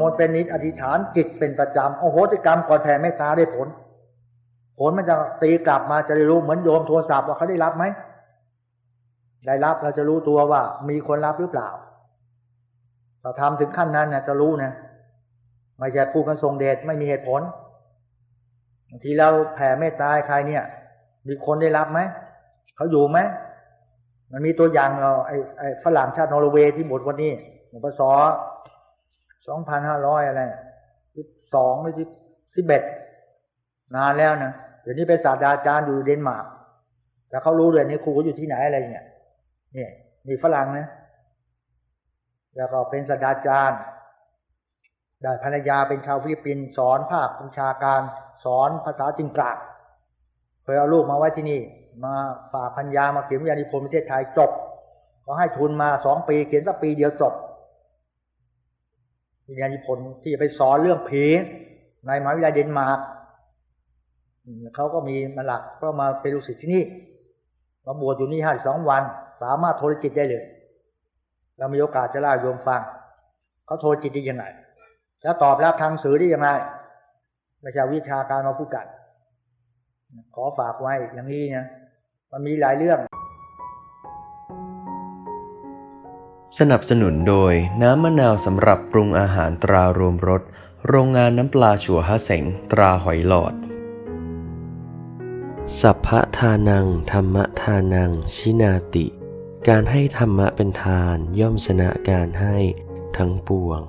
มนต์เป็นนิดอธิษฐานจิตเป็นประจำโอ้โหติกรรมก่อนแผ่เมตตาได้ผล ผลมันจะตีกลับมาจะได้รู้เหมือนโยมโทรศัพท์ว่าเขาได้รับไหมได้รับเราจะรู้ตัวว่า มีคนรับหรือเปล่า เราทำถึงขั้นนั้นนะจะรู้นะไม่ใช่พูดกันทรงเดชไม่มีเหตุผลบางทีเราแผ่เมตตาให้ใครเนี่ย มีคนได้รับไหมเขาอยู่ไหมมันมีตัวอย่างเราไอ้ไอ้ฝรั่งชาตินอร์เวย์ที่หมดวันนี้หลวงพ่อสอ สองพันห้าร้อยอะไรสิบสองไม่สิบสิบเอ็ดนานแล้วนะเดี๋ยวนี้เป็นศาสตราจารย์อยู่เดนมาร์กแล้วเขารู้เลยนี่ครูเขาอยู่ที่ไหนอะไรเนี่ยนี่นี่ฝรั่งนะแล้วก็เป็นศาสตราจารย์ได้ภรรยาเป็นชาวฟิลิปปินส์สอนภาคบัญชาการ สอนภาษาจีนกลางเคยเอาลูกมาไว้ที่นี่ มาฝากพัญญามาเขียนวิทยานิพนธ์ประเทศไทยจบเขาให้ทุนมาสองปีเขียนสักปีเดียวจบ วิญญาณิพนธ์ที่ไปสอนเรื่องผีในมหาวิทยาลัยเดนมาร์กเขาก็มีมาหลักก็มาเป็นลูกศิษย์ที่นี่มาบวชอยู่นี่ห้าสองวัน สามารถโทรจิตได้เลย เรามีโอกาสจะเล่าให้โยมฟังเขาโทรจิตได้ยังไงแล้วตอบรับทางสื่อได้ยังไงไม่ใช่วิชาการมาพูดกัน ขอฝากไว้อย่างนี้นะมันมีหลายเรื่อง สนับสนุนโดยน้ำมะนาวสำหรับปรุงอาหารตรารวมรส โรงงานน้ำปลาชัวฮะเสงตราหอยหลอด สัพพะทานัง ธรรมทานัง ชินาติ การให้ธรรมะเป็นทานย่อมชนะการให้ทั้งปวง